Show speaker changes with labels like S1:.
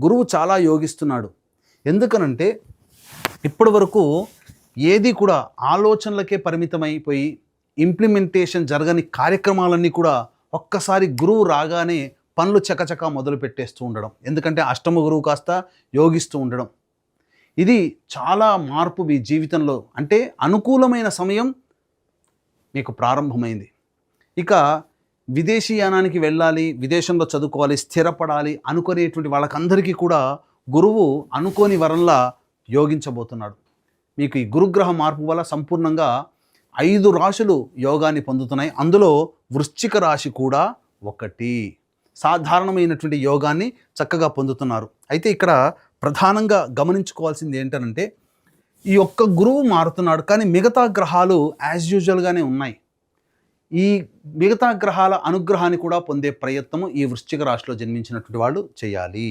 S1: గురువు చాలా యోగిస్తున్నాడు. ఎందుకనంటే ఇప్పటి వరకు ఏది కూడా ఆలోచనలకే పరిమితమైపోయి ఇంప్లిమెంటేషన్ జరగని కార్యక్రమాలన్నీ కూడా ఒక్కసారి గురువు రాగానే పనులు చకచక మొదలు పెట్టేస్తూ ఉండడం. ఎందుకంటే అష్టమ గురువు కాస్త యోగిస్తూ ఉండడం. ఇది చాలా మార్పు మీ జీవితంలో. అంటే అనుకూలమైన సమయం మీకు ప్రారంభమైంది. ఇక విదేశీయానానికి వెళ్ళాలి విదేశంలో చదువుకోవాలి స్థిరపడాలి అనుకునేటువంటి వాళ్ళకందరికీ కూడా గురువు అనుకోని వరంలా యోగించబోతున్నాడు. మీకు ఈ గురుగ్రహ మార్పు వల్ల సంపూర్ణంగా ఐదు రాశులు యోగాన్ని పొందుతున్నాయి. అందులో వృశ్చిక రాశి కూడా ఒకటి. సాధారణమైనటువంటి యోగాన్ని చక్కగా పొందుతున్నారు. అయితే ఇక్కడ ప్రధానంగా గమనించుకోవాల్సింది ఏంటంటే ఈ ఒక్క గురువు మారుతున్నాడు కానీ మిగతా గ్రహాలు యాజ్ యూజువల్గానే ఉన్నాయి. ఈ మిగతా గ్రహాల అనుగ్రహాన్ని కూడా పొందే ప్రయత్నము ఈ వృశ్చిక రాశిలో జన్మించినటువంటి వాళ్ళు చేయాలి.